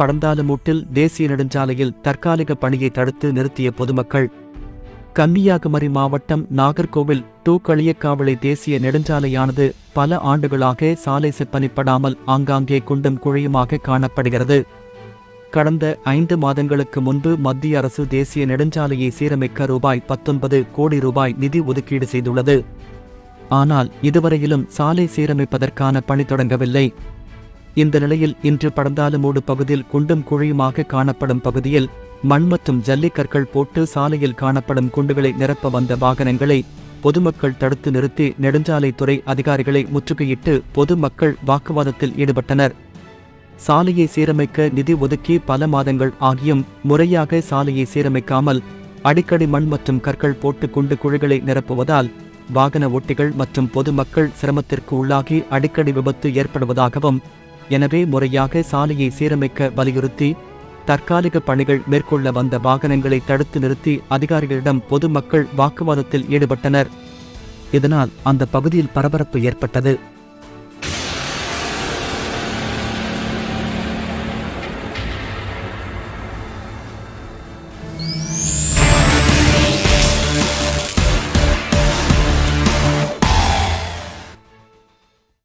படந்தாலுமூட்டில் தேசிய நெடுஞ்சாலையில் தற்காலிக பணியை தடுத்து நிறுத்திய பொதுமக்கள். கன்னியாகுமரி மாவட்டம் நாகர்கோவில் தூக்களியக்காவளை தேசிய நெடுஞ்சாலையானது பல ஆண்டுகளாக சாலை செப்பனிப்படாமல் ஆங்காங்கே குண்டும் குழியுமாக காணப்படுகிறது. கடந்த ஐந்து மாதங்களுக்கு முன்பு மத்திய அரசு தேசிய நெடுஞ்சாலையை சீரமைக்க ரூபாய் பத்தொன்பது கோடி ரூபாய் நிதி ஒதுக்கீடு செய்துள்ளது. ஆனால் இதுவரையிலும் சாலை சீரமைப்பதற்கான பணி தொடங்கவில்லை. இந்த நிலையில் இன்று படந்தாலமூடு பகுதியில் குண்டும் குழியுமாக காணப்படும் பகுதியில் மண் மற்றும் ஜல்லிக்கற்கள் போட்டு சாலையில் காணப்படும் குண்டுகளை நிரப்ப வந்த வாகனங்களை பொதுமக்கள் தடுத்து நிறுத்தி நெடுஞ்சாலைத்துறை அதிகாரிகளை முற்றுகையிட்டு பொதுமக்கள் வாக்குவாதத்தில் ஈடுபட்டனர். சாலையை சீரமைக்க நிதி ஒதுக்கி பல மாதங்கள் ஆகியும் முறையாக சாலையை சீரமைக்காமல் அடிக்கடி மண் மற்றும் கற்கள் போட்டு குண்டு குழிகளை நிரப்புவதால் வாகன ஓட்டிகள் மற்றும் பொதுமக்கள் சிரமத்திற்கு உள்ளாகி அடிக்கடி விபத்து ஏற்படுவதாகவும் எனவே முறையாக சாலையை சீரமைக்க வலியுறுத்தி தற்காலிக பணிகள் மேற்கொள்ள வந்த வாகனங்களை தடுத்து நிறுத்தி அதிகாரிகளிடம் பொதுமக்கள் வாக்குவாதத்தில் ஈடுபட்டனர். இதனால் அந்த பகுதியில் பரபரப்பு ஏற்பட்டது.